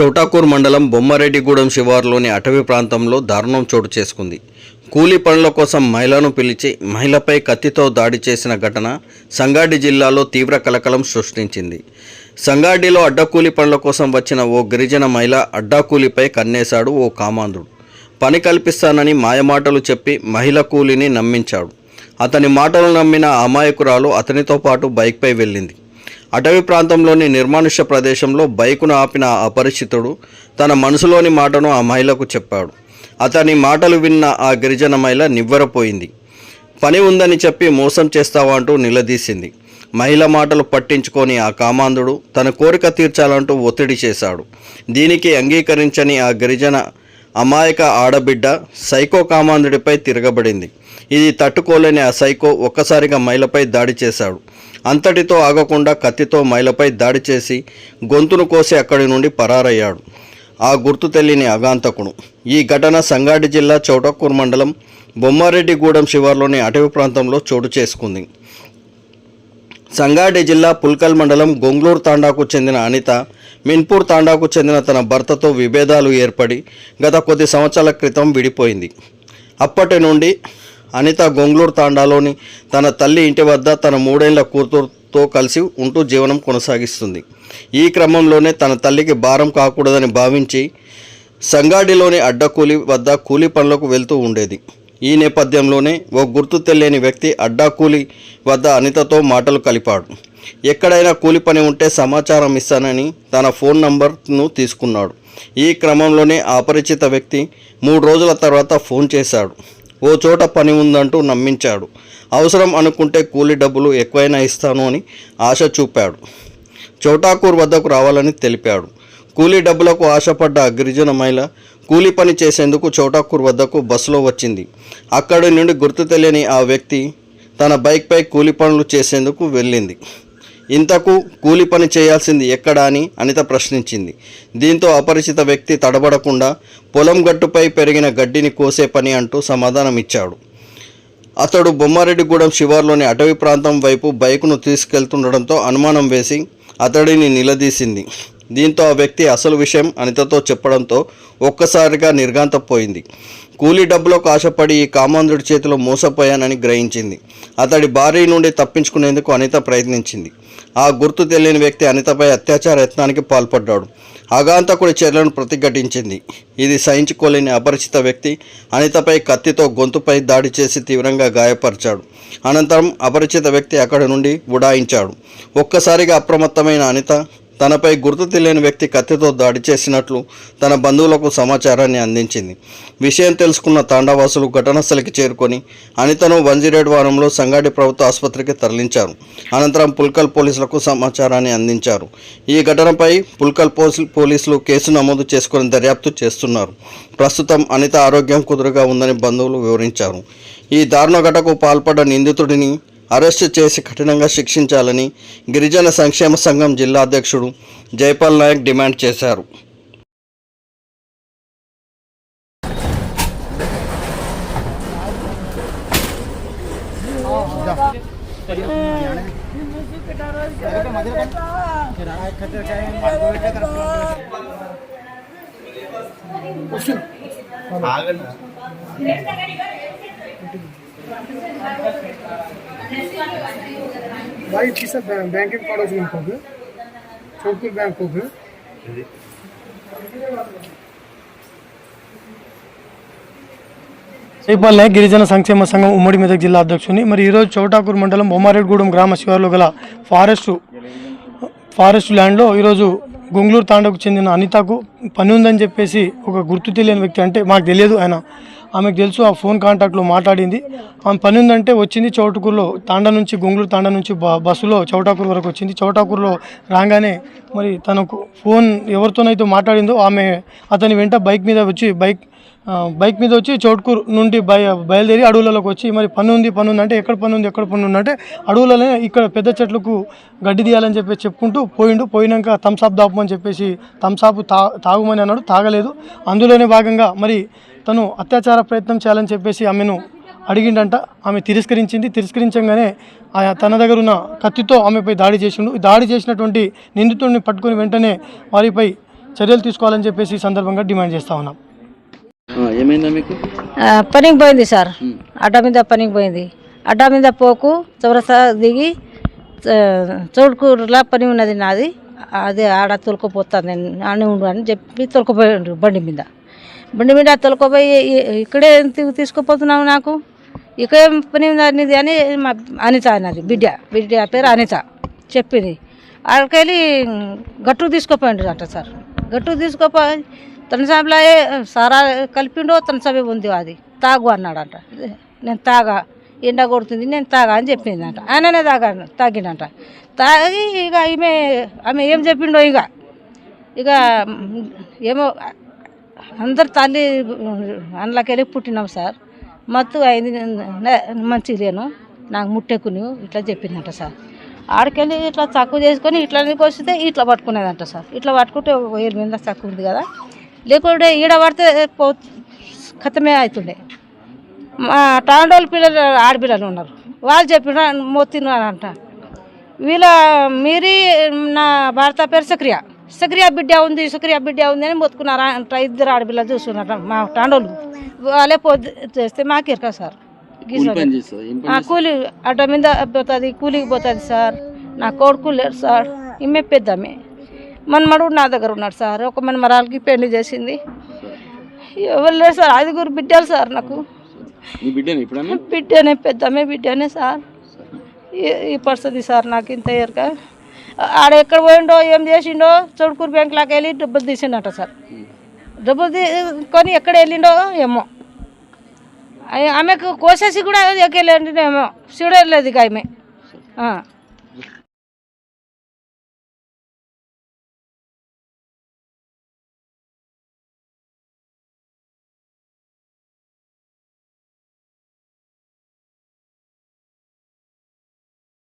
చౌటాకూర్ మండలం బొమ్మారెడ్డిగూడెం శివారులోని అటవీ ప్రాంతంలో దారుణం చోటు చేసుకుంది. కూలీ పనుల కోసం మహిళను పిలిచి మహిళపై కత్తితో దాడి చేసిన ఘటన సంగాడి జిల్లాలో తీవ్ర కలకలం సృష్టించింది. సంగాడిలో అడ్డకూలీ పనుల కోసం వచ్చిన ఓ గిరిజన మహిళ అడ్డాకూలీపై కన్నేశాడు ఓ కామాంధుడు. పని కల్పిస్తానని మాయమాటలు చెప్పి మహిళ కూలిని నమ్మించాడు. అతని మాటలు నమ్మిన అమాయకురాలు అతనితో పాటు బైక్పై వెళ్ళింది. అటవీ ప్రాంతంలోని నిర్మానుష్య ప్రదేశంలో బైకును ఆపిన అపరిచితుడు తన మనసులోని మాటను ఆ మహిళకు చెప్పాడు. అతని మాటలు విన్న ఆ గిరిజన మహిళ నివ్వెరపోయింది. పని ఉందని చెప్పి మోసం చేస్తావా? అంటూ నిలదీసింది. మహిళ మాటలు పట్టించుకొని ఆ కామాంధుడు తన కోరిక తీర్చాలంటూ ఒత్తిడి చేశాడు. దీనికి అంగీకరించని ఆ గిరిజన అమాయక ఆడబిడ్డ సైకో కామాంధుడిపై తిరగబడింది. ఇది తట్టుకోలేని ఆ సైకో ఒక్కసారిగా మహిళపై దాడి చేశాడు. అంతటితో ఆగకుండా కత్తితో మైలపై దాడి చేసి గొంతును కోసి అక్కడి నుండి పరారయ్యాడు. ఆ గుర్తు తెలియని అగాంతకుడు. ఈ ఘటన సంగారెడ్డి జిల్లా చౌటక్కూరు మండలం బొమ్మారెడ్డిగూడెం శివార్లోని అటవీ ప్రాంతంలో చోటు చేసుకుంది. సంగారెడ్డి జిల్లా పుల్కల్ మండలం గొంగ్లూరు తాండాకు చెందిన అనిత మిన్పూర్ తాండాకు చెందిన తన భర్తతో విభేదాలు ఏర్పడి గత కొద్ది సంవత్సరాల క్రితం విడిపోయింది. అప్పటి నుండి అనిత గొంగళూరు తాండాలోని తన తల్లి ఇంటి వద్ద తన మూడేళ్ళ కూతురుతో కలిసి ఉంటూ జీవనం కొనసాగిస్తుంది. ఈ క్రమంలోనే తన తల్లికి భారం కాకూడదని భావించి సంగాడిలోని అడ్డకూలి వద్ద కూలి పనులకు వెళ్తూ ఉండేది. ఈ నేపథ్యంలోనే ఓ గుర్తు తెలియని వ్యక్తి అడ్డాకూలి వద్ద అనితతో మాటలు కలిపాడు. ఎక్కడైనా కూలి పని ఉంటే సమాచారం ఇస్తానని తన ఫోన్ నంబర్ను తీసుకున్నాడు. ఈ క్రమంలోనే అపరిచిత వ్యక్తి మూడు రోజుల తర్వాత ఫోన్ చేశాడు. ఓ చోట పని ఉందంటూ నమ్మించాడు. అవసరం అనుకుంటే కూలి డబ్బులు ఎక్కువైనా ఇస్తాను అని ఆశ చూపాడు. చౌటాకూర్ వద్దకు రావాలని తెలిపాడు. కూలీ డబ్బులకు ఆశపడ్డ గిరిజన మహిళ కూలీ పని చేసేందుకు చౌటాకూర్ వద్దకు బస్సులో వచ్చింది. అక్కడి నుండి గుర్తు తెలియని ఆ వ్యక్తి తన బైక్పై కూలి పనులు చేసేందుకు వెళ్ళింది. ఇంతకు కూలి పని చేయాల్సింది ఎక్కడ అని అనిత ప్రశ్నించింది. దీంతో అపరిచిత వ్యక్తి తడబడకుండా పొలం గట్టుపై పెరిగిన గడ్డిని కోసే పని అంటూ సమాధానం ఇచ్చాడు అతడు బొమ్మారెడ్డిగూడెం శివార్లోని అటవీ ప్రాంతం వైపు బైకును తీసుకెళ్తుండడంతో అనుమానం వేసి అతడిని నిలదీసింది. దీంతో ఆ వ్యక్తి అసలు విషయం అనితతో చెప్పడంతో ఒక్కసారిగా నిర్గాంతపోయింది కూలీ డబ్బులకు ఆశపడి ఈ కామాంధుడి చేతిలో మోసపోయానని గ్రహించింది. అతడి భార్య నుండి తప్పించుకునేందుకు అనిత ప్రయత్నించింది. ఆ గుర్తు తెలియని వ్యక్తి అనితపై అత్యాచార యత్నానికి పాల్పడ్డాడు. ఆగాంతకుడి చర్యలను ప్రతిఘటించింది. ఇది సహించుకోలేని అపరిచిత వ్యక్తి అనితపై కత్తితో గొంతుపై దాడి చేసి తీవ్రంగా గాయపరిచాడు. అనంతరం అపరిచిత వ్యక్తి అక్కడి నుండి ఉడాయించాడు. ఒక్కసారిగా అప్రమత్తమైన అనిత తనపై గుర్తు తెలియని వ్యక్తి కత్తితో దాడి చేసినట్లు తన బంధువులకు సమాచారాన్ని అందించింది. విషయం తెలుసుకున్న తాండావాసులు ఘటనాస్థలికి చేరుకొని అనితను వంజిరేడ్ వారంలో సంగాడి ప్రభుత్వ ఆసుపత్రికి తరలించారు. అనంతరం పుల్కల్ పోలీసులకు సమాచారాన్ని అందించారు. ఈ ఘటనపై పుల్కల్ పోలీసులు కేసు నమోదు చేసుకుని దర్యాప్తు చేస్తున్నారు. ప్రస్తుతం అనిత ఆరోగ్యం కుదురుగా ఉందని బంధువులు వివరించారు. ఈ దారుణ ఘటకు పాల్పడ్డ నిందితుడిని అరెస్టు చేసి కఠినంగా శిక్షించాలని గిరిజన సంక్షేమ సంఘం జిల్లా అధ్యక్షుడు జైపాల్ నాయక్ డిమాండ్ చేశారు. भाई ठीक है बैंक बैंक के पड़ोस में होगे चौकुल बैंक होगे జైపాల్ నాయక్ గిరిజన సంక్షేమ సంఘం ఉమ్మడి మెదక్ జిల్లా అధ్యక్షుని మరి ఈరోజు చౌటాకూరు మండలం బొమ్మారెడ్డిగూడెం గ్రామ శివార్లో గల ఫారెస్ట్ ఫారెస్ట్ ల్యాండ్లో ఈరోజు గుంగ్లూరు తాండకు చెందిన అనితకు పని ఉందని చెప్పేసి ఒక గుర్తు తెలియని వ్యక్తి అంటే మాకు తెలియదు ఆయన ఆమెకు తెలుసు ఆ ఫోన్ కాంటాక్ట్లో మాట్లాడింది. ఆమె పని ఉందంటే వచ్చింది చౌటకూరులో తాండ నుంచి గుంగ్లూరు తాండ నుంచి బస్సులో చౌటాకూరు వరకు వచ్చింది. చౌటాకూరులో రాగానే మరి తనకు ఫోన్ ఎవరితోనైతే మాట్లాడిందో ఆమె అతని వెంట బైక్ మీద వచ్చి బైక్ బైక్ మీద వచ్చి చౌట్కూరు నుండి బయ బయలుదేరి అడవులలోకి వచ్చి మరి పని ఉంది పని ఉంది అంటే ఎక్కడ పని ఉంది ఎక్కడ పని ఉంది అంటే అడవులనే ఇక్కడ పెద్ద చెట్లకు గడ్డి తీయాలని చెప్పేసి చెప్పుకుంటూ పోయిండు. పోయినాక థమ్సాప్ దాపమని చెప్పేసి థమ్సాప్ తా తాగుమని అన్నాడు తాగలేదు. అందులోనే భాగంగా మరి తను అత్యాచార ప్రయత్నం చేయాలని చెప్పేసి ఆమెను అడిగిండంట. ఆమె తిరస్కరించింది. తిరస్కరించగానే ఆ తన దగ్గర ఉన్న కత్తితో ఆమెపై దాడి చేసిండు. దాడి చేసినటువంటి నిందితుడిని పట్టుకొని వెంటనే వారిపై చర్యలు తీసుకోవాలని చెప్పేసి ఈ సందర్భంగా డిమాండ్ చేస్తా ఉన్నాం. ఏమైందా మీకు? ఆ, పనికి పోయింది సార్. అడ్డా మీద పనికి పోయింది. అడ్డా మీద పోకు చౌరసా దిగి చౌడుకూరులా పని ఉన్నది నాది. అది ఆడ తొలుకుపోతాను నేను ఆడ ఉండు అని చెప్పి తొలుకుపోయిండు బండి మీద. బండి మీద తొలకపోయి ఇక్కడే తీసుకుపోతున్నావు నాకు? ఇక్కడే పని ఉంది అని మా అనిత అన్నది బిడ్డ బిడ్డ పేరు అనిత చెప్పింది. ఆడికెళ్ళి గట్టు తీసుకుపోయిండు అంట సార్. గట్టు తీసుకుపోయి తన సాబిలో సారా కలిపిండో తన సభ ఉంది అది. తాగు అన్నాడంట. నేను తాగా ఎండ కొడుతుంది నేను తాగా అని చెప్పిందంట. ఆయననే తాగా తాగిండంట. తాగి ఇక ఈమె ఆమె ఏం చెప్పిండో ఇక. ఇక ఏమో అందరు తల్లి అందులోకెళ్ళి పుట్టినాం సార్. మత్తు అయింది మంచి లేను. నాకు ముట్టెక్కుని ఇట్లా చెప్పిందంట సార్. ఆడికెళ్ళి ఇట్లా తక్కువ చేసుకొని ఇట్లా వస్తే ఇట్లా పట్టుకునేదంట సార్. ఇట్లా పట్టుకుంటే ఒక ఏడు మీద తక్కువ ఉంది కదా. లేకుంటే ఈడ పడితే పో ఖతమే అవుతుండే మా టాండోల్ పిల్లలు ఆడపిల్లలు ఉన్నారు. వాళ్ళు చెప్పిన మోతినారంట వీళ్ళ మీరి నా భారత పేరు సక్రియ. సక్రియ బిడ్డ ఉంది సక్రియ బిడ్డ ఉంది అని మొత్తుకున్నారా? అంట ఇద్దరు ఆడపిల్లలు చూస్తున్నారట మా టాండోలు వాళ్ళే పొద్దు చేస్తే మాకు ఇరక సార్. కూలి అడ్డ మీద పోతుంది కూలికి పోతుంది సార్. నా కొడుకు లేరు సార్ ఈమె పెద్దమ్మే మనమడు నా దగ్గర ఉన్నాడు సార్ ఒక మనమరాలకి పెళ్ళి చేసింది. ఎవరు లేరు సార్ ఐదుగురు బిడ్డలు సార్ నాకు. బిడ్డని ఇప్పుడన్నా? బిడ్డనే సార్. ఈ- పరిస్థితి సార్ నాకు ఇంత ఎరక ఆడ ఎక్కడ పోయిండో ఏం చేసిండో చౌడుకూరు బ్యాంకులోకి వెళ్ళి డబ్బులు తీసిండట సార్. డబ్బులు తీసుకొని ఎక్కడ వెళ్ళిండో ఏమో. ఆమెకు కోసేసి కూడా ఎక్కలేండి ఏమో చూడలేదు ఇక ఆమె.